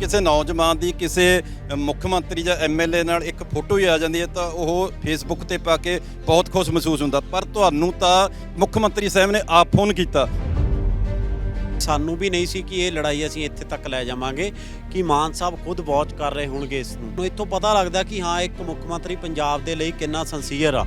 ਕਿਸੇ ਨੌਜਵਾਨ ਦੀ ਕਿਸੇ ਮੁੱਖ ਮੰਤਰੀ ਜਾਂ ਐਮਐਲਏ ਨਾਲ ਇੱਕ ਫੋਟੋ ਹੀ ਆ ਜਾਂਦੀ ਹੈ ਤਾਂ ਉਹ ਫੇਸਬੁੱਕ ਤੇ ਪਾ ਕੇ ਬਹੁਤ ਖੁਸ਼ ਮਹਿਸੂਸ ਹੁੰਦਾ। ਪਰ ਤੁਹਾਨੂੰ ਤਾਂ ਮੁੱਖ ਮੰਤਰੀ ਸਾਹਿਬ ਨੇ ਆਪ ਫੋਨ ਕੀਤਾ। ਸਾਨੂੰ ਵੀ ਨਹੀਂ ਸੀ ਕਿ ਇਹ ਲੜਾਈ ਅਸੀਂ ਇੱਥੇ ਤੱਕ ਲੈ ਜਾਵਾਂਗੇ ਕਿ ਮਾਨ ਸਾਹਿਬ ਖੁਦ ਵਾਚ ਕਰ ਰਹੇ ਹੋਣਗੇ ਇਸ ਨੂੰ। ਇੱਥੋਂ ਪਤਾ ਲੱਗਦਾ ਕਿ ਹਾਂ, ਇੱਕ ਮੁੱਖ ਮੰਤਰੀ ਪੰਜਾਬ ਦੇ ਲਈ ਕਿੰਨਾ ਸੰਸੀਅਰ ਆ।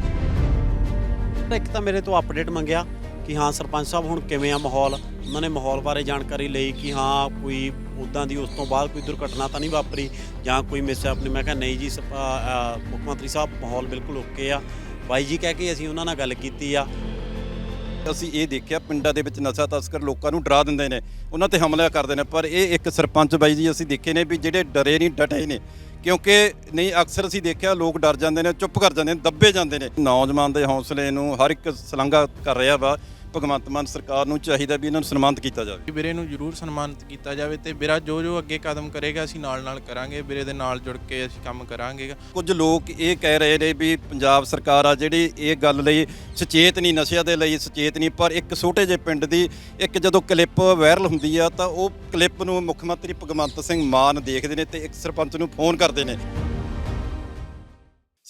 ਇੱਕ ਤਾਂ ਮੇਰੇ ਤੋਂ ਅਪਡੇਟ ਮੰਗਿਆ ਕਿ ਹਾਂ, ਸਰਪੰਚ ਸਾਹਿਬ ਹੁਣ ਕਿਵੇਂ ਆ ਮਾਹੌਲ? ਉਹਨਾਂ ਨੇ ਮਾਹੌਲ ਬਾਰੇ ਜਾਣਕਾਰੀ ਲਈ ਕਿ ਹਾਂ, ਕੋਈ ਉਦਾਂ ਦੀ ਉਸ ਤੋਂ ਬਾਅਦ ਕੋਈ ਦੁਰਘਟਨਾ ਤਾਂ ਨਹੀਂ ਵਾਪਰੀ ਜਾਂ ਕੋਈ ਮਿਸਹੈਪ ਨਹੀਂ ਮੈਂ ਕਿਹਾ ਨਹੀਂ ਜੀ, ਸਪ- ਮੁੱਖ ਮੰਤਰੀ ਸਾਹਿਬ, ਮਾਹੌਲ ਬਿਲਕੁਲ ਓਕੇ ਆ। ਬਾਈ ਜੀ ਕਹਿ ਕੇ ਅਸੀਂ ਉਹਨਾਂ ਨਾਲ ਗੱਲ ਕੀਤੀ ਆ। ਅਸੀਂ ਇਹ ਦੇਖਿਆ, ਪਿੰਡਾਂ ਦੇ ਵਿੱਚ ਨਸ਼ਾ ਤਸਕਰ ਲੋਕਾਂ ਨੂੰ ਡਰਾ ਦਿੰਦੇ ਨੇ, ਉਹਨਾਂ ਤੇ ਹਮਲਾ ਕਰਦੇ ਨੇ, ਪਰ ਇਹ ਇੱਕ ਸਰਪੰਚ ਬਾਈ ਜੀ ਅਸੀਂ ਦੇਖੇ ਨੇ ਵੀ ਜਿਹੜੇ ਡਰੇ ਨਹੀਂ, ਡਟੇ ਨੇ। ਕਿਉਂਕਿ ਨਹੀਂ, ਅਕਸਰ ਅਸੀਂ ਦੇਖਿਆ, ਲੋਕ ਡਰ ਜਾਂਦੇ ਨੇ, ਚੁੱਪ ਕਰ ਜਾਂਦੇ ਨੇ, ਦੱਬੇ ਜਾਂਦੇ ਨੇ। ਨੌਜਵਾਨ ਦੇ ਹੌਸਲੇ ਨੂੰ ਹਰ ਇੱਕ ਸਲਾਘਾ ਕਰ ਰਿਹਾ ਵਾ। ਭਗਵੰਤ ਮਾਨ ਸਰਕਾਰ ਨੂੰ ਚਾਹੀਦਾ ਵੀ ਇਹਨਾਂ ਨੂੰ ਸਨਮਾਨਿਤ ਕੀਤਾ ਜਾਵੇ। ਕਿ ਵੀਰੇ ਨੂੰ ਜ਼ਰੂਰ ਸਨਮਾਨਿਤ ਕੀਤਾ ਜਾਵੇ ਤੇ ਵੀਰਾ ਜੋ ਜੋ ਅੱਗੇ ਕਦਮ ਕਰੇਗਾ ਅਸੀਂ ਨਾਲ ਨਾਲ ਕਰਾਂਗੇ ਵੀਰੇ ਦੇ ਨਾਲ ਜੁੜ ਕੇ ਅਸੀਂ ਕੰਮ ਕਰਾਂਗੇ। ਕੁਝ ਲੋਕ ਇਹ ਕਹਿ ਰਹੇ ਨੇ ਵੀ ਪੰਜਾਬ ਸਰਕਾਰ ਆ ਜਿਹੜੀ ਇਹ ਗੱਲ ਲਈ ਸੁਚੇਤ ਨਹੀਂ ਨਸ਼ਿਆਂ ਦੇ ਲਈ ਸੁਚੇਤ ਨਹੀਂ ਪਰ ਇੱਕ ਛੋਟੇ ਜਿਹੇ ਪਿੰਡ ਦੀ ਇੱਕ ਜਦੋਂ ਕਲਿੱਪ ਵਾਇਰਲ ਹੁੰਦੀ ਆ ਤਾਂ ਉਹ ਕਲਿੱਪ ਨੂੰ ਮੁੱਖ ਮੰਤਰੀ ਭਗਵੰਤ ਸਿੰਘ ਮਾਨ ਦੇਖਦੇ ਨੇ ਤੇ ਇੱਕ ਸਰਪੰਚ ਨੂੰ ਫੋਨ ਕਰਦੇ ਨੇ।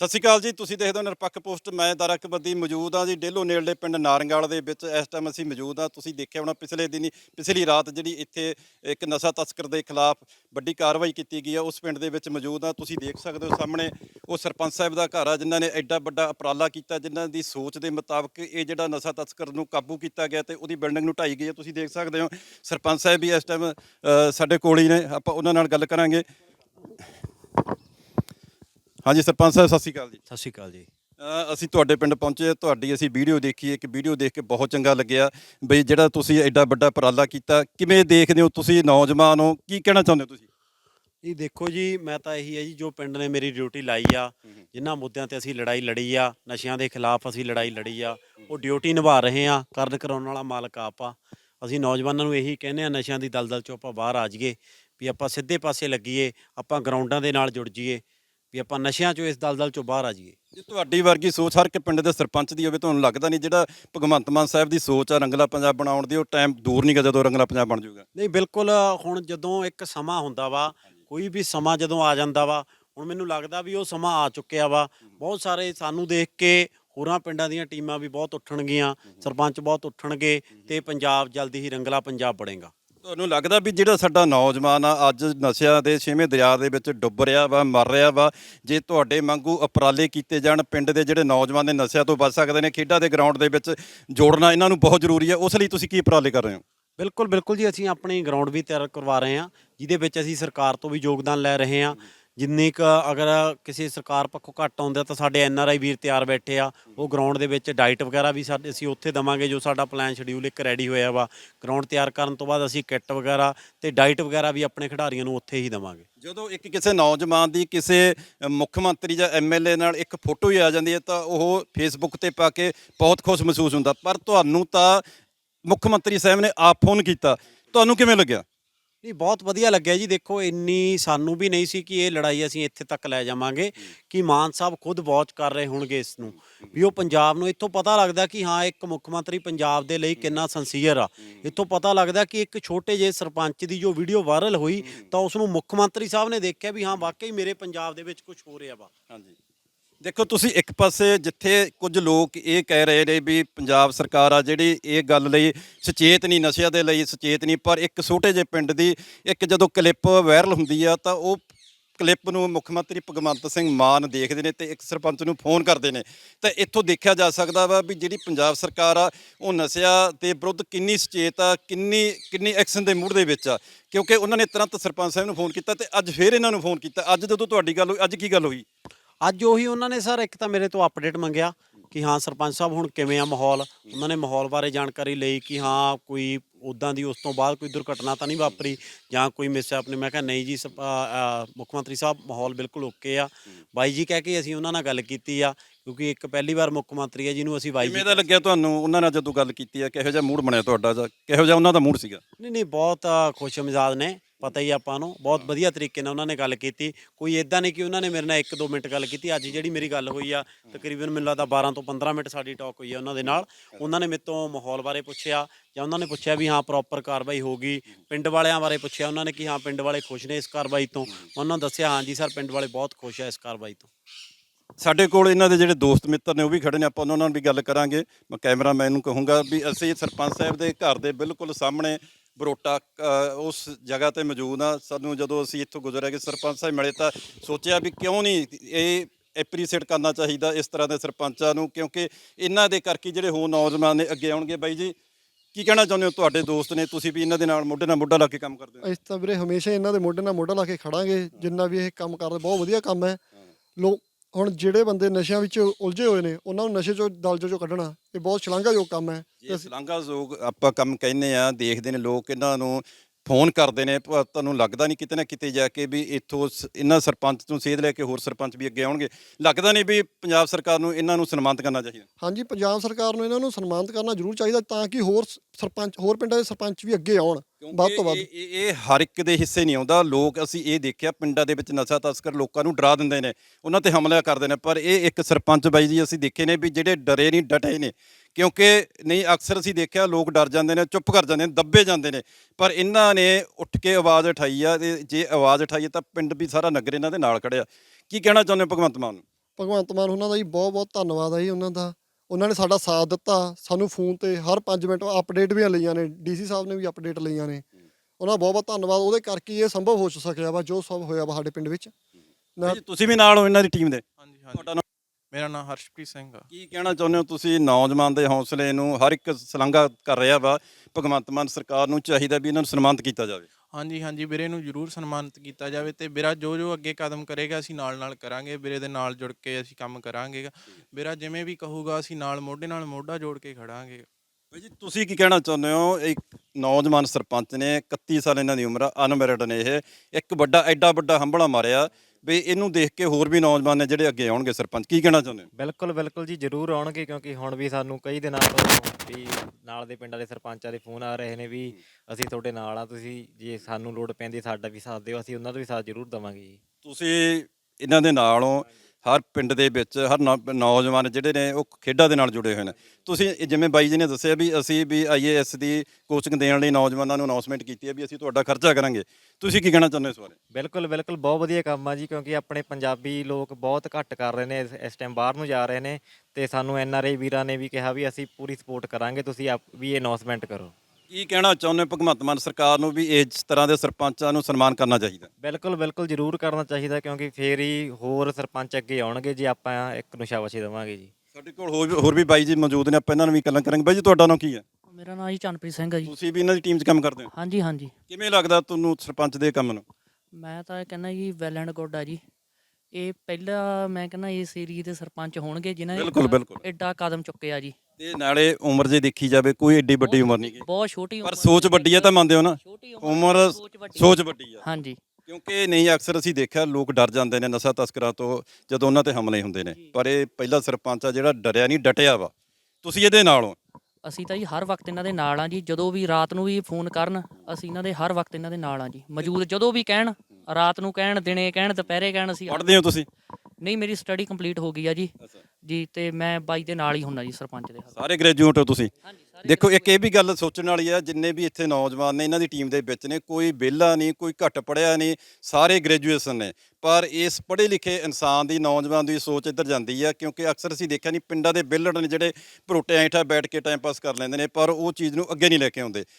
ਸਤਿ ਸ਼੍ਰੀ ਅਕਾਲ ਜੀ, ਤੁਸੀਂ ਦੇਖਦੇ ਹੋ ਨਿਰਪੱਖ ਪੋਸਟ। ਮੈਂ ਦਰਕਬੱਦੀ ਮੌਜੂਦ ਆ ਜੀ, ਡੇਲੋ ਨੇੜਲੇ ਪਿੰਡ ਨਾਰੰਗਾਲ ਦੇ ਵਿੱਚ। ਇਸ ਟਾਈਮ ਅਸੀਂ ਮੌਜੂਦ ਆ ਤੁਸੀਂ ਦੇਖਿਆ ਹੋਣਾ, ਪਿਛਲੇ ਦਿਨੀ, ਪਿਛਲੀ ਰਾਤ ਜਿਹੜੀ ਇੱਥੇ ਇੱਕ ਨਸ਼ਾ ਤਸਕਰ ਦੇ ਖਿਲਾਫ ਵੱਡੀ ਕਾਰਵਾਈ ਕੀਤੀ ਗਈ ਆ ਉਸ ਪਿੰਡ ਦੇ ਵਿੱਚ ਮੌਜੂਦ ਆ ਤੁਸੀਂ ਦੇਖ ਸਕਦੇ ਹੋ ਸਾਹਮਣੇ, ਉਹ ਸਰਪੰਚ ਸਾਹਿਬ ਦਾ ਘਰ ਆ, ਜਿਨ੍ਹਾਂ ਨੇ ਐਡਾ ਵੱਡਾ ਉਪਰਾਲਾ ਕੀਤਾ, ਜਿਨ੍ਹਾਂ ਦੀ ਸੋਚ ਦੇ ਮੁਤਾਬਕ ਇਹ ਜਿਹੜਾ ਨਸ਼ਾ ਤਸਕਰ ਨੂੰ ਕਾਬੂ ਕੀਤਾ ਗਿਆ ਤੇ ਉਹਦੀ ਬਿਲਡਿੰਗ ਨੂੰ ਢਾਈ ਗਈ ਹੈ। ਤੁਸੀਂ ਦੇਖ ਸਕਦੇ ਹੋ, ਸਰਪੰਚ ਸਾਹਿਬ ਵੀ ਇਸ ਟਾਈਮ ਸਾਡੇ ਕੋਲ ਹੀ ਨੇ। ਆਪਾਂ ਉਹਨਾਂ ਨਾਲ ਗੱਲ ਕਰਾਂਗੇ। ਹਾਂਜੀ ਸਰਪੰਚ ਸਾਹਿਬ ਸਤਿ ਸ਼੍ਰੀ ਅਕਾਲ ਜੀ। ਸਤਿ ਸ਼੍ਰੀ ਅਕਾਲ ਜੀ। ਅ, ਅਸੀਂ ਤੁਹਾਡੇ ਪਿੰਡ ਪਹੁੰਚੇ ਤੁਹਾਡੀ ਅਸੀਂ ਵੀਡੀਓ ਦੇਖੀ ਇੱਕ ਵੀਡੀਓ ਦੇਖ ਕੇ ਬਹੁਤ ਚੰਗਾ ਲੱਗਿਆ। ਬਈ ਜਿਹੜਾ ਤੁਸੀਂ ਐਡਾ ਵੱਡਾ ਉਪਰਾਲਾ ਕੀਤਾ ਕਿਵੇਂ ਦੇਖਦੇ ਹੋ ਤੁਸੀਂ ਨੌਜਵਾਨ ਹੋ? ਕੀ ਕਹਿਣਾ ਚਾਹੁੰਦੇ ਹੋ ਤੁਸੀਂ? ਜੀ ਦੇਖੋ ਜੀ ਮੈਂ ਤਾਂ ਇਹੀ ਹੈ ਜੀ ਜੋ ਪਿੰਡ ਨੇ ਮੇਰੀ ਡਿਊਟੀ ਲਾਈ ਆ ਜਿਨ੍ਹਾਂ ਮੁੱਦਿਆਂ ਤੇ ਅਸੀਂ ਲੜਾਈ ਲੜੀ ਆ ਨਸ਼ਿਆਂ ਦੇ ਖਿਲਾਫ ਅਸੀਂ ਲੜਾਈ ਲੜੀ ਆ ਉਹ ਡਿਊਟੀ ਨਿਭਾ ਰਹੇ ਆ ਕਰਨ ਕਰਾਉਣ ਵਾਲਾ ਮਾਲਕ ਆਪ ਆ। ਅਸੀਂ ਨੌਜਵਾਨਾਂ ਨੂੰ ਇਹੀ ਕਹਿੰਦੇ ਆ ਨਸ਼ਿਆਂ ਦੀ ਦਲਦਲ ਚੋਂ ਆਪਾਂ ਬਾਹਰ ਆ ਜਾਈਏ ਵੀ ਆਪਾਂ ਸਿੱਧੇ ਪਾਸੇ ਲੱਗੀਏ ਆਪਾਂ ਗਰਾਊਂਡਾਂ ਦੇ ਨਾਲ ਜੁੜ ਜਾਈਏ। ਵੀ ਆਪਾਂ ਨਸ਼ਿਆਂ ਚੋਂ ਇਸ ਦਲਦਲ ਚੋਂ ਬਾਹਰ ਆ ਜਾਈਏ। ਜੇ ਤੁਹਾਡੀ ਵਰਗੀ ਸੋਚ ਹਰ ਇੱਕ ਪਿੰਡ ਦੇ ਸਰਪੰਚ ਦੀ ਹੋਵੇ ਤੁਹਾਨੂੰ ਲੱਗਦਾ ਨਹੀਂ ਜਿਹੜਾ ਭਗਵੰਤ ਮਾਨ ਸਾਹਿਬ ਦੀ ਸੋਚ ਆ ਰੰਗਲਾ ਪੰਜਾਬ ਬਣਾਉਣ ਦੀ ਉਹ ਟਾਈਮ ਦੂਰ ਨਹੀਂ ਗਾ ਜਦੋਂ ਰੰਗਲਾ ਪੰਜਾਬ ਬਣ ਜਾਊਗਾ? ਨਹੀਂ ਬਿਲਕੁਲ ਹੁਣ ਜਦੋਂ ਇੱਕ ਸਮਾਂ ਹੁੰਦਾ ਵਾ ਕੋਈ ਵੀ ਸਮਾਂ ਜਦੋਂ ਆ ਜਾਂਦਾ ਵਾ ਹੁਣ ਮੈਨੂੰ ਲੱਗਦਾ ਵੀ ਉਹ ਸਮਾਂ ਆ ਚੁੱਕਿਆ ਵਾ। ਬਹੁਤ ਸਾਰੇ ਸਾਨੂੰ ਦੇਖ ਕੇ ਹੋਰਾਂ ਪਿੰਡਾਂ ਦੀਆਂ ਟੀਮਾਂ ਵੀ ਬਹੁਤ ਉੱਠਣਗੀਆਂ ਸਰਪੰਚ ਬਹੁਤ ਉੱਠਣਗੇ ਤੇ ਪੰਜਾਬ ਜਲਦੀ ਹੀ ਰੰਗਲਾ ਪੰਜਾਬ ਬਣੇਗਾ। ਤੁਹਾਨੂੰ ਲੱਗਦਾ ਵੀ ਜਿਹੜਾ ਸਾਡਾ ਨੌਜਵਾਨ ਆ, ਅੱਜ ਨਸ਼ਿਆਂ ਦੇ ਛੇਵੇਂ ਦਰਿਆ ਦੇ ਵਿੱਚ ਡੁੱਬ ਰਿਹਾ ਵਾ, ਮਰ ਰਿਹਾ ਵਾ, ਜੇ ਤੁਹਾਡੇ ਵਾਂਗੂ ਉਪਰਾਲੇ ਕੀਤੇ ਜਾਣ, ਪਿੰਡ ਦੇ ਜਿਹੜੇ ਨੌਜਵਾਨ ਨੇ ਨਸ਼ਿਆਂ ਤੋਂ ਬਚ ਸਕਦੇ ਨੇ, ਖੇਡਾਂ ਦੇ ਗਰਾਊਂਡ ਦੇ ਵਿੱਚ ਜੋੜਨਾ ਇਹਨਾਂ ਨੂੰ ਬਹੁਤ ਜ਼ਰੂਰੀ ਹੈ, ਉਸ ਲਈ ਤੁਸੀਂ ਕੀ ਉਪਰਾਲੇ ਕਰ ਰਹੇ ਹੋ? ਬਿਲਕੁਲ ਬਿਲਕੁਲ ਜੀ, ਅਸੀਂ ਆਪਣੀ ਗਰਾਊਂਡ ਵੀ ਤਿਆਰ ਕਰਵਾ ਰਹੇ ਹਾਂ, ਜਿਹਦੇ ਵਿੱਚ ਅਸੀਂ ਸਰਕਾਰ ਤੋਂ ਵੀ ਯੋਗਦਾਨ ਲੈ ਰਹੇ ਹਾਂ। ਜਿੰਨੀ ਕ ਅਗਰ ਕਿਸੇ ਸਰਕਾਰ ਪੱਖੋਂ ਘੱਟ ਆਉਂਦਾ ਤਾਂ ਸਾਡੇ ਐਨ ਆਰ ਆਈ ਵੀਰ ਤਿਆਰ ਬੈਠੇ ਆ। ਉਹ ਗਰਾਊਂਡ ਦੇ ਵਿੱਚ ਡਾਈਟ ਵਗੈਰਾ ਵੀ ਸਾਡੇ ਅਸੀਂ ਉੱਥੇ ਦਵਾਂਗੇ ਜੋ ਸਾਡਾ ਪਲਾਨ ਸ਼ਡਿਊਲ ਇੱਕ ਰੈਡੀ ਹੋਇਆ ਵਾ। ਗਰਾਊਂਡ ਤਿਆਰ ਕਰਨ ਤੋਂ ਬਾਅਦ ਅਸੀਂ ਕਿੱਟ ਵਗੈਰਾ ਤੇ ਡਾਈਟ ਵਗੈਰਾ ਵੀ ਆਪਣੇ ਖਿਡਾਰੀਆਂ ਨੂੰ ਉੱਥੇ ਹੀ ਦਵਾਂਗੇ। ਜਦੋਂ ਇੱਕ ਕਿਸੇ ਨੌਜਵਾਨ ਦੀ ਕਿਸੇ ਮੁੱਖ ਮੰਤਰੀ ਜਾਂ ਐਮਐਲਏ ਨਾਲ ਇੱਕ ਫੋਟੋ ਹੀ ਆ ਜਾਂਦੀ ਹੈ ਤਾਂ ਉਹ ਫੇਸਬੁੱਕ ਤੇ ਪਾ ਕੇ ਬਹੁਤ ਖੁਸ਼ ਮਹਿਸੂਸ ਹੁੰਦਾ। ਪਰ ਤੁਹਾਨੂੰ ਤਾਂ ਮੁੱਖ ਮੰਤਰੀ ਸਾਹਿਬ ਨੇ ਆਪ ਫੋਨ ਕੀਤਾ। ਤੁਹਾਨੂੰ ਕਿਵੇਂ ਲੱਗਿਆ? ਨਹੀਂ ਬਹੁਤ ਵਧੀਆ ਲੱਗਿਆ ਜੀ। ਦੇਖੋ ਇੰਨੀ ਸਾਨੂੰ ਵੀ ਨਹੀਂ ਸੀ ਕਿ ਇਹ ਲੜਾਈ ਅਸੀਂ ਇੱਥੇ ਤੱਕ ਲੈ ਜਾਵਾਂਗੇ ਕਿ ਮਾਨ ਸਾਹਿਬ ਖੁਦ ਵਾਚ ਕਰ ਰਹੇ ਹੋਣਗੇ ਇਸ ਨੂੰ। ਵੀ ਉਹ ਪੰਜਾਬ ਨੂੰ ਇੱਥੋਂ ਪਤਾ ਲੱਗਦਾ ਕਿ ਹਾਂ ਇੱਕ ਮੁੱਖ ਮੰਤਰੀ ਪੰਜਾਬ ਦੇ ਲਈ ਕਿੰਨਾ ਸੰਸੀਅਰ ਆ। ਇੱਥੋਂ ਪਤਾ ਲੱਗਦਾ ਕਿ ਇੱਕ ਛੋਟੇ ਜਿਹੇ ਸਰਪੰਚ ਦੀ ਜੋ ਵੀਡੀਓ ਵਾਇਰਲ ਹੋਈ ਤਾਂ ਉਸ ਨੂੰ ਮੁੱਖ ਮੰਤਰੀ ਸਾਹਿਬ ਨੇ ਦੇਖਿਆ ਵੀ ਹਾਂ ਵਾਕਈ ਮੇਰੇ ਪੰਜਾਬ ਦੇ ਵਿੱਚ ਕੁਝ ਹੋ ਰਿਹਾ ਵਾ। ਹਾਂਜੀ। ਦੇਖੋ, ਤੁਸੀਂ ਇੱਕ ਪਾਸੇ ਜਿੱਥੇ ਕੁਝ ਲੋਕ ਇਹ ਕਹਿ ਰਹੇ ਨੇ ਵੀ ਪੰਜਾਬ ਸਰਕਾਰ ਆ ਜਿਹੜੀ ਇਹ ਗੱਲ ਲਈ ਸੁਚੇਤ ਨਹੀਂ, ਨਸ਼ਿਆਂ ਦੇ ਲਈ ਸੁਚੇਤ ਨਹੀਂ, ਪਰ ਇੱਕ ਛੋਟੇ ਜਿਹੇ ਪਿੰਡ ਦੀ ਇੱਕ ਜਦੋਂ ਕਲਿੱਪ ਵਾਇਰਲ ਹੁੰਦੀ ਆ ਤਾਂ ਉਹ ਕਲਿੱਪ ਨੂੰ ਮੁੱਖ ਮੰਤਰੀ ਭਗਵੰਤ ਸਿੰਘ ਮਾਨ ਦੇਖਦੇ ਨੇ ਤੇ ਇੱਕ ਸਰਪੰਚ ਨੂੰ ਫੋਨ ਕਰਦੇ ਨੇ। ਤਾਂ ਇੱਥੋਂ ਦੇਖਿਆ ਜਾ ਸਕਦਾ ਵਾ ਵੀ ਜਿਹੜੀ ਪੰਜਾਬ ਸਰਕਾਰ ਆ, ਉਹ ਨਸ਼ਿਆਂ ਦੇ ਵਿਰੁੱਧ ਕਿੰਨੀ ਸੁਚੇਤ ਆ, ਕਿੰਨੀ ਕਿੰਨੀ ਐਕਸ਼ਨ ਦੇ ਮੂਡ ਦੇ ਵਿੱਚ ਆ। ਕਿਉਂਕਿ ਉਹਨਾਂ ਨੇ ਤੁਰੰਤ ਸਰਪੰਚ ਸਾਹਿਬ ਨੂੰ ਫੋਨ ਕੀਤਾ ਤੇ ਅੱਜ ਫੇਰ ਇਹਨਾਂ ਨੂੰ ਫੋਨ ਕੀਤਾ। ਅੱਜ ਜਦੋਂ ਤੁਹਾਡੀ ਗੱਲ ਹੋਈ, ਅੱਜ ਕੀ ਗੱਲ ਹੋਈ? ਅੱਜ ਉਹੀ ਉਹਨਾਂ ਨੇ ਸਰ ਇੱਕ ਤਾਂ ਮੇਰੇ ਤੋਂ ਅਪਡੇਟ ਮੰਗਿਆ ਕਿ ਹਾਂ ਸਰਪੰਚ ਸਾਹਿਬ ਹੁਣ ਕਿਵੇਂ ਆ ਮਾਹੌਲ? ਉਹਨਾਂ ਨੇ ਮਾਹੌਲ ਬਾਰੇ ਜਾਣਕਾਰੀ ਲਈ ਕਿ ਹਾਂ ਕੋਈ ਉਦਾਂ ਦੀ ਉਸ ਤੋਂ ਬਾਅਦ ਕੋਈ ਦੁਰਘਟਨਾ ਤਾਂ ਨਹੀਂ ਵਾਪਰੀ ਜਾਂ ਕੋਈ ਮਿਸਹੈਪ ਨਹੀਂ। ਮੈਂ ਕਿਹਾ ਨਹੀਂ ਜੀ ਮੁੱਖ ਮੰਤਰੀ ਸਾਹਿਬ ਮਾਹੌਲ ਬਿਲਕੁਲ ਓਕੇ ਆ। ਬਾਈ ਜੀ ਕਹਿ ਕੇ ਅਸੀਂ ਉਹਨਾਂ ਨਾਲ ਗੱਲ ਕੀਤੀ ਆ ਕਿਉਂਕਿ ਇੱਕ ਪਹਿਲੀ ਵਾਰ ਮੁੱਖ ਮੰਤਰੀ ਹੈ ਜਿਹਨੂੰ ਅਸੀਂ ਬਾਈ ਜੀ ਕਿਵੇਂ ਦਾ ਲੱਗਿਆ ਤੁਹਾਨੂੰ? ਉਹਨਾਂ ਨਾਲ ਜਦੋਂ ਗੱਲ ਕੀਤੀ ਹੈ ਕਿਹੋ ਜਿਹਾ ਮੂਡ ਬਣਿਆ ਤੁਹਾਡਾ ਕਿਹੋ ਜਿਹਾ ਉਹਨਾਂ ਦਾ ਮੂਡ ਸੀਗਾ? ਨਹੀਂ ਨਹੀਂ ਬਹੁਤ ਖੁਸ਼ ਮਿਜ਼ਾਜ ਨੇ। ਪਤਾ ਹੀ ਆਪਾਂ ਨੂੰ, ਬਹੁਤ ਵਧੀਆ ਤਰੀਕੇ ਨਾਲ ਉਹਨਾਂ ਨੇ ਗੱਲ ਕੀਤੀ। ਕੋਈ ਇਦਾਂ ਨਹੀਂ ਕਿ ਉਹਨਾਂ ਨੇ ਮੇਰੇ ਨਾਲ 1-2 ਮਿੰਟ ਗੱਲ ਕੀਤੀ, ਅੱਜ ਜਿਹੜੀ ਮੇਰੀ ਗੱਲ ਹੋਈ ਆ, ਤਕਰੀਬਨ ਮੈਨੂੰ ਲੱਗਦਾ 12 ਤੋਂ 15 ਮਿੰਟ ਸਾਡੀ ਟਾਕ ਹੋਈ ਆ ਉਹਨਾਂ ਦੇ ਨਾਲ। ਉਹਨਾਂ ਨੇ ਮੇਰੇ ਤੋਂ ਮਾਹੌਲ ਬਾਰੇ ਪੁੱਛਿਆ ਜਾਂ ਉਹਨਾਂ ਨੇ ਪੁੱਛਿਆ ਵੀ ਹਾਂ ਪ੍ਰੋਪਰ ਕਾਰਵਾਈ ਹੋਗੀ ਪਿੰਡ ਵਾਲਿਆਂ ਬਾਰੇ ਪੁੱਛਿਆ, ਉਹਨਾਂ ਨੇ ਕਿ ਹਾਂ, ਪਿੰਡ ਵਾਲੇ ਖੁਸ਼ ਨੇ ਇਸ ਕਾਰਵਾਈ ਤੋਂ। ਉਹਨਾਂ ਨੇ ਦੱਸਿਆ, ਹਾਂਜੀ ਸਰ, ਪਿੰਡ ਵਾਲੇ ਬਹੁਤ ਖੁਸ਼ ਆ ਇਸ ਕਾਰਵਾਈ ਤੋਂ। ਸਾਡੇ ਕੋਲ ਇਹਨਾਂ ਦੇ ਜਿਹੜੇ ਦੋਸਤ ਮਿੱਤਰ ਨੇ, ਉਹ ਵੀ ਖੜੇ ਨੇ, ਆਪਾਂ ਉਹਨਾਂ ਨਾਲ ਵੀ ਗੱਲ ਕਰਾਂਗੇ। ਮੈਂ ਕੈਮਰਾਮੈਨ ਨੂੰ ਕਹੂੰਗਾ ਵੀ ਅਸੀਂ ਸਰਪੰਚ ਸਾਹਿਬ ਦੇ ਘਰ ਦੇ ਬਿਲਕੁਲ ਸਾਹਮਣੇ ਬਰੋਟਾ ਉਸ ਜਗ੍ਹਾ ਤੇ ਮੌਜੂਦ ਆ। ਸਾਨੂੰ ਜਦੋਂ ਅਸੀਂ ਇੱਥੋਂ ਗੁਜ਼ਰਿਆ ਕਿ ਸਰਪੰਚ ਸਾਹਿਬ ਮਿਲੇ ਤਾਂ ਸੋਚਿਆ ਵੀ ਕਿਉਂ ਨਹੀਂ ਇਹ ਐਪਰੀਸ਼ੀਏਟ ਕਰਨਾ ਚਾਹੀਦਾ ਇਸ ਤਰ੍ਹਾਂ ਦੇ ਸਰਪੰਚਾਂ ਨੂੰ ਕਿਉਂਕਿ ਇਹਨਾਂ ਦੇ ਕਰਕੇ ਜਿਹੜੇ ਹੋਰ ਨੌਜਵਾਨ ਨੇ ਅੱਗੇ ਆਉਣਗੇ। ਬਾਈ ਜੀ ਕੀ ਕਹਿਣਾ ਚਾਹੁੰਦੇ ਹੋ ਤੁਹਾਡੇ ਦੋਸਤ ਨੇ? ਤੁਸੀਂ ਵੀ ਇਹਨਾਂ ਦੇ ਨਾਲ ਮੋਢੇ ਨਾਲ ਮੋਢਾ ਲਾ ਕੇ ਕੰਮ ਕਰਦੇ ਹੋ। ਅਸੀਂ ਤਾਂ ਵੀਰੇ ਹਮੇਸ਼ਾ ਇਹਨਾਂ ਦੇ ਮੋਢੇ ਨਾਲ ਮੋਢਾ ਲਾ ਕੇ ਖੜਾਂਗੇ। ਜਿੰਨਾ ਵੀ ਇਹ ਕੰਮ ਕਰਦੇ ਬਹੁਤ ਵਧੀਆ ਕੰਮ ਹੈ। ਲੋਕ ਹੁਣ ਜਿਹੜੇ ਬੰਦੇ ਨਸ਼ਿਆਂ ਵਿੱਚ ਉਲਝੇ ਹੋਏ ਨੇ, ਉਹਨਾਂ ਨੂੰ ਨਸ਼ੇ ਚੋਂ ਦਲਜੋ ਚੋਂ ਕੱਢਣਾ, ਇਹ ਬਹੁਤ ਸ਼ਲਾਘਾਯੋਗ ਕੰਮ ਹੈ। ਇਹ ਸ਼ਲਾਘਾਯੋਗ ਆਪਾਂ ਕੰਮ ਕਹਿੰਦੇ ਆ ਦੇਖਦੇ ਨੇ ਲੋਕ ਇਹਨਾਂ ਨੂੰ ਫੋਨ ਕਰਦੇ ਨੇ ਪਰ ਤੁਹਾਨੂੰ ਲੱਗਦਾ ਨਹੀਂ ਕਿਤੇ ਨਾ ਕਿਤੇ ਜਾ ਕੇ ਵੀ ਇੱਥੋਂ ਸ- ਇਹਨਾਂ ਸਰਪੰਚ ਤੋਂ ਸੇਧ ਲੈ ਕੇ ਹੋਰ ਸਰਪੰਚ ਵੀ ਅੱਗੇ ਆਉਣਗੇ? ਲੱਗਦਾ ਨਹੀਂ ਵੀ ਪੰਜਾਬ ਸਰਕਾਰ ਨੂੰ ਇਹਨਾਂ ਨੂੰ ਸਨਮਾਨਿਤ ਕਰਨਾ ਚਾਹੀਦਾ? ਹਾਂਜੀ ਪੰਜਾਬ ਸਰਕਾਰ ਨੂੰ ਇਹਨਾਂ ਨੂੰ ਸਨਮਾਨਿਤ ਕਰਨਾ ਜ਼ਰੂਰ ਚਾਹੀਦਾ ਤਾਂ ਕਿ ਹੋਰ ਸ- ਸਰਪੰਚ ਹੋਰ ਪਿੰਡਾਂ ਦੇ ਸਰਪੰਚ ਵੀ ਅੱਗੇ ਆਉਣ ਵੱਧ ਤੋਂ ਵੱਧ। ਇਹ- ਇਹ ਇਹ ਹਰ ਇੱਕ ਦੇ ਹਿੱਸੇ ਨਹੀਂ ਆਉਂਦਾ। ਲੋਕ ਅਸੀਂ ਇਹ ਦੇਖਿਆ ਪਿੰਡਾਂ ਦੇ ਵਿੱਚ ਨਸ਼ਾ ਤਸਕਰ ਲੋਕਾਂ ਨੂੰ ਡਰਾ ਦਿੰਦੇ ਨੇ। ਉਹਨਾਂ ਤੇ ਹਮਲਾ ਕਰਦੇ ਨੇ। ਪਰ ਇਹ ਇੱਕ ਸਰਪੰਚ ਬਾਈ ਜੀ ਅਸੀਂ ਦੇਖੇ ਨੇ ਵੀ ਜਿਹੜੇ ਡਰੇ ਨਹੀਂ ਡਟੇ ਨੇ। ਕਿਉਂਕਿ ਨਹੀਂ ਅਕਸਰ ਅਸੀਂ ਦੇਖਿਆ ਲੋਕ ਡਰ ਜਾਂਦੇ ਨੇ ਚੁੱਪ ਕਰ ਜਾਂਦੇ ਨੇ ਦੱਬੇ ਜਾਂਦੇ ਨੇ। ਪਰ ਇਹਨਾਂ ਨੇ ਉੱਠ ਕੇ ਆਵਾਜ਼ ਉਠਾਈ ਆ ਤੇ ਜੇ ਆਵਾਜ਼ ਉਠਾਈ ਹੈ ਤਾਂ ਪਿੰਡ ਵੀ ਸਾਰਾ ਨਗਰ ਇਹਨਾਂ ਦੇ ਨਾਲ ਖੜਿਆ। ਕੀ ਕਹਿਣਾ ਚਾਹੁੰਦੇ ਹੋ ਭਗਵੰਤ ਮਾਨ ਨੂੰ? ਭਗਵੰਤ ਮਾਨ ਉਹਨਾਂ ਦਾ ਜੀ ਬਹੁਤ ਬਹੁਤ ਧੰਨਵਾਦ ਹੈ ਜੀ ਉਹਨਾਂ ਦਾ। ਉਹਨਾਂ ਨੇ ਸਾਡਾ ਸਾਥ ਦਿੱਤਾ। ਸਾਨੂੰ ਫੋਨ ਤੇ ਹਰ 5 ਮਿੰਟ ਅਪਡੇਟ ਵੀ ਲਈਆਂ ਨੇ ਡੀਸੀ ਸਾਹਿਬ ਨੇ ਵੀ ਅਪਡੇਟ ਲਈਆਂ ਨੇ। ਉਹਨਾਂ ਦਾ ਬਹੁਤ ਬਹੁਤ ਧੰਨਵਾਦ। ਉਹਦੇ ਕਰਕੇ ਇਹ ਸੰਭਵ ਹੋ ਸਕਿਆ ਵਾ ਜੋ ਸਭ ਹੋਇਆ ਵਾ ਸਾਡੇ ਪਿੰਡ ਵਿੱਚ। ਤੁਸੀਂ ਵੀ ਨਾਲ ਹੋ ਇਹਨਾਂ ਦੀ ਟੀਮ ਦੇ? ਹਾਂਜੀ ਤੁਹਾਡਾ ਹਾਂਜੀ ਮੇਰਾ ਨਾਮ ਹਰਸ਼ਪ੍ਰੀਤ ਸਿੰਘ ਆ। ਕੀ ਕਹਿਣਾ ਚਾਹੁੰਦੇ ਹੋ ਤੁਸੀਂ ਨੌਜਵਾਨ ਦੇ ਹੌਸਲੇ ਨੂੰ? ਹਰ ਇੱਕ ਸਲਾਘਾ ਕਰ ਰਿਹਾ ਵਾ ਭਗਵੰਤ ਮਾਨ ਸਰਕਾਰ ਨੂੰ ਚਾਹੀਦਾ ਵੀ ਇਹਨਾਂ ਨੂੰ ਸਨਮਾਨਿਤ ਕੀਤਾ ਜਾਵੇ। ਹਾਂਜੀ ਹਾਂਜੀ ਵੀਰੇ ਨੂੰ ਜ਼ਰੂਰ ਸਨਮਾਨਿਤ ਕੀਤਾ ਜਾਵੇ ਤੇ ਵੀਰਾ ਜੋ ਜੋ ਅੱਗੇ ਕਦਮ ਕਰੇਗਾ ਅਸੀਂ ਨਾਲ ਨਾਲ ਕਰਾਂਗੇ। ਵੀਰੇ ਦੇ ਨਾਲ ਜੁੜ ਕੇ ਅਸੀਂ ਕੰਮ ਕਰਾਂਗੇ। ਵੀਰਾ ਜਿਵੇਂ ਵੀ ਕਹੂਗਾ ਅਸੀਂ ਨਾਲ ਮੋਢੇ ਨਾਲ ਮੋਢਾ ਜੋੜ ਕੇ ਖੜਾਂਗੇ। ਬਾਈ ਜੀ ਤੁਸੀਂ ਕੀ ਕਹਿਣਾ ਚਾਹੁੰਦੇ ਹੋ? ਇੱਕ ਨੌਜਵਾਨ ਸਰਪੰਚ ਨੇ 31 ਸਾਲ ਇਹਨਾਂ ਦੀ ਉਮਰ ਆ ਅਨਮੈਰਿਡ ਨੇ ਇਹ। ਇੱਕ ਵੱਡਾ ਐਡਾ ਵੱਡਾ ਹੰਬਲਾ ਮਾਰਿਆ। ਵੀ ਇਹਨੂੰ ਦੇਖ ਕੇ ਹੋਰ ਵੀ ਨੌਜਵਾਨ ਨੇ ਜਿਹੜੇ ਅੱਗੇ ਆਉਣਗੇ ਸਰਪੰਚ ਕੀ ਕਹਿਣਾ ਚਾਹੁੰਦੇ ਹੋ? ਬਿਲਕੁਲ ਬਿਲਕੁਲ ਜੀ ਜ਼ਰੂਰ ਆਉਣਗੇ ਕਿਉਂਕਿ ਹੁਣ ਵੀ ਸਾਨੂੰ ਕਈ ਦਿਨਾਂ ਤੋਂ ਵੀ ਨਾਲ ਦੇ ਪਿੰਡਾਂ ਦੇ ਸਰਪੰਚਾਂ ਦੇ ਫੋਨ ਆ ਰਹੇ ਨੇ ਵੀ ਅਸੀਂ ਤੁਹਾਡੇ ਨਾਲ ਆ ਤੁਸੀਂ ਜੇ ਸਾਨੂੰ ਲੋੜ ਪੈਂਦੀ ਸਾਡਾ ਵੀ ਸਾਥ ਦਿਓ ਅਸੀਂ ਉਹਨਾਂ ਦਾ ਵੀ ਸਾਥ ਜ਼ਰੂਰ ਦੇਵਾਂਗੇ ਜੀ। ਤੁਸੀਂ ਇਹਨਾਂ ਦੇ ਨਾਲੋਂ ਹਰ ਪਿੰਡ ਦੇ ਵਿੱਚ ਹਰ ਨੌ- ਨੌਜਵਾਨ ਜਿਹੜੇ ਨੇ ਉਹ ਖੇਡਾਂ ਦੇ ਨਾਲ ਜੁੜੇ ਹੋਏ ਨੇ। ਤੁਸੀਂ ਜਿਵੇਂ ਬਾਈ ਜੀ ਨੇ ਦੱਸਿਆ ਵੀ ਅਸੀਂ ਵੀ ਆਈਏਐਸ ਦੀ ਕੋਚਿੰਗ ਦੇਣ ਲਈ ਨੌਜਵਾਨਾਂ ਨੂੰ ਅਨਾਉਂਸਮੈਂਟ ਕੀਤੀ ਹੈ ਵੀ ਅਸੀਂ ਤੁਹਾਡਾ ਖਰਚਾ ਕਰਾਂਗੇ। ਤੁਸੀਂ ਕੀ ਕਹਿਣਾ ਚਾਹੁੰਦੇ ਹੋ ਇਸ ਬਾਰੇ? ਬਿਲਕੁਲ ਬਿਲਕੁਲ ਬਹੁਤ ਵਧੀਆ ਕੰਮ ਆ ਜੀ, ਕਿਉਂਕਿ ਆਪਣੇ ਪੰਜਾਬੀ ਲੋਕ ਬਹੁਤ ਘੱਟ ਕਰ ਰਹੇ ਨੇ, ਇਸ- ਟਾਈਮ ਬਾਹਰ ਨੂੰ ਜਾ ਰਹੇ ਨੇ ਤੇ ਸਾਨੂੰ ਐਨਆਰਆਈ ਵੀਰਾਂ ਨੇ ਵੀ ਕਿਹਾ ਵੀ ਅਸੀਂ ਪੂਰੀ ਸਪੋਰਟ ਕਰਾਂਗੇ, ਤੁਸੀਂ ਆਪ ਵੀ ਇਹ ਅਨਾਉਂਸਮੈਂਟ ਕਰੋ। ਕੀ ਕਹਿਣਾ ਚਾਹੁੰਦੇ ਹੋ ਭਗਵੰਤ ਮਾਨ ਸਰਕਾਰ ਨੂੰ ਵੀ ਇਸ ਤਰ੍ਹਾਂ ਦੇ ਸਰਪੰਚਾਂ ਨੂੰ ਸਨਮਾਨ ਕਰਨਾ ਚਾਹੀਦਾ? ਬਿਲਕੁਲ ਬਿਲਕੁਲ ਜ਼ਰੂਰ ਕਰਨਾ ਚਾਹੀਦਾ ਕਿਉਂਕਿ ਫੇਰ ਹੀ ਹੋਰ ਸਰਪੰਚ ਅੱਗੇ ਆਉਣਗੇ ਜੇ ਆਪਾਂ ਇੱਕ ਨੂੰ ਸ਼ਾਬਾਸ਼ੀ ਦੇਵਾਂਗੇ ਜੀ। ਸਾਡੇ ਕੋਲ ਹੋਰ ਵੀ ਹੋਰ ਵੀ ਬਾਈ ਜੀ ਮੌਜੂਦ ਨੇ ਆਪਾਂ ਇਹਨਾਂ ਨੂੰ ਵੀ ਗੱਲਾਂ ਕਰਾਂਗੇ। ਬਾਈ ਜੀ ਤੁਹਾਡਾ ਨਾਮ ਕੀ ਹੈ? ਮੇਰਾ ਨਾਮ ਜੀ ਚੰਨਪ੍ਰੀਤ ਸਿੰਘ ਹੈ ਜੀ। ਤੁਸੀਂ ਵੀ ਇਹਨਾਂ ਦੀ ਟੀਮ 'ਚ ਕੰਮ ਕਰਦੇ ਹੋ? ਹਾਂਜੀ ਹਾਂਜੀ। ਕਿਵੇਂ ਲੱਗਦਾ ਤੁਹਾਨੂੰ ਸਰਪੰਚ ਦੇ ਕੰਮ ਨੂੰ? ਮੈਂ ਤਾਂ ਕਹਿੰਦਾ ਜੀ ਵੈਲ ਐਂਡ ਗੁੱਡ ਆ ਜੀ। ਇਹ ਪਹਿਲਾ ਮੈਂ ਕਹਿੰਦਾ ਇਸ ਏਰੀਏ ਦੇ ਸਰਪੰਚ ਹੋਣਗੇ ਜਿਨ੍ਹਾਂ ਨੇ ਬਿਲਕੁਲ, ਬਿਲਕੁਲ। ਐਡਾ ਕਦਮ ਚੁੱਕਿਆ ਜੀ। ਤੇ ਨਾਲੇ ਉਮਰ ਜੇ ਦੇਖੀ ਜਾਵੇ ਕੋਈ ਏਡੀ ਵੱਡੀ ਉਮਰ ਨਹੀਂ ਗੀ ਬਹੁਤ ਛੋਟੀ ਉਮਰ ਪਰ ਸੋਚ ਵੱਡੀ ਹੈ ਤਾਂ ਮੰਨਦੇ ਹੋ ਨਾ। ਛੋਟੀ ਉਮਰ ਸੋਚ ਵੱਡੀ ਸੋਚ ਵੱਡੀ ਆ। ਹਾਂਜੀ। ਕਿਉਂਕਿ ਨਹੀਂ ਅਕਸਰ ਅਸੀਂ ਦੇਖਿਆ ਲੋਕ ਡਰ ਜਾਂਦੇ ਨੇ ਨਸ਼ਾ ਤਸਕਰਾਂ ਤੋਂ ਜਦੋਂ ਉਹਨਾਂ ਤੇ ਹਮਲੇ ਹੁੰਦੇ ਨੇ। ਪਰ ਇਹ ਪਹਿਲਾ ਸਰਪੰਚ ਆ ਜਿਹੜਾ ਡਰਿਆ ਨਹੀਂ ਡਟਿਆ ਵਾ। ਤੁਸੀਂ ਇਹਦੇ ਨਾਲ ਹੋ? ਅਸੀਂ ਤਾਂ ਜੀ ਹਰ ਵਕਤ ਇਹਨਾਂ ਦੇ ਨਾਲ ਆ ਜੀ। ਜਦੋਂ ਵੀ ਰਾਤ ਨੂੰ ਵੀ ਫੋਨ ਕਰਨ ਅਸੀਂ ਇਹਨਾਂ ਦੇ ਹਰ ਵਕਤ ਇਹਨਾਂ ਦੇ ਨਾਲ ਆ ਜੀ। ਮੌਜੂਦ ਜਦੋਂ ਵੀ ਕਹਿਣ ਰਾਤ ਨੂੰ ਕਹਿਣ ਦਿਨੇ ਕਹਿਣ ਦੁਪਹਿਰੇ ਕਹਿਣ ਅਸੀਂ ਪੜ੍ਹਦੇ ਹੋ ਤੁਸੀਂ? ਨਹੀਂ ਮੇਰੀ ਸਟੱਡੀ ਕੰਪਲੀਟ ਹੋ ਗਈ ਆ ਜੀ। ਜੀ ਤੇ ਮੈਂ ਬਾਈ ਦੇ ਨਾਲ ਹੀ ਹੁੰਨਾ ਜੀ ਸਰਪੰਚ ਦੇ ਸਾਰੇ ਗ੍ਰੈਜੂਏਟ ਹੋ ਤੁਸੀਂ? ਦੇਖੋ ਇੱਕ ਇਹ ਵੀ ਗੱਲ ਸੋਚਣ ਵਾਲੀ ਆ ਜਿੰਨੇ ਵੀ ਇੱਥੇ ਨੌਜਵਾਨ ਨੇ ਇਹਨਾਂ ਦੀ ਟੀਮ ਦੇ ਵਿੱਚ ਨੇ ਕੋਈ ਵਿਹਲਾ ਨਹੀਂ ਕੋਈ ਘੱਟ ਪੜਿਆ ਨਹੀਂ ਸਾਰੇ ਗ੍ਰੈਜੂਏਸ਼ਨ ਨੇ। ਪਰ ਇਸ ਪੜ੍ਹੇ ਲਿਖੇ ਇਨਸਾਨ ਦੀ ਨੌਜਵਾਨ ਦੀ ਸੋਚ ਇੱਧਰ ਜਾਂਦੀ ਆ ਕਿਉਂਕਿ ਅਕਸਰ ਅਸੀਂ ਦੇਖਿਆ ਨਹੀਂ ਪਿੰਡਾਂ ਦੇ ਬਿੱਲੜ ਨੇ ਜਿਹੜੇ ਭਰੋਟੇ ਐਂਠਾ ਬੈਠ ਕੇ ਟਾਈਮ ਪਾਸ ਕਰ ਲੈਂਦੇ ਨੇ ਪਰ ਉਹ ਚੀਜ਼ ਨੂੰ ਅੱਗੇ ਨਹੀਂ ਲੈ ਕੇ ਆਉਂਦੇ।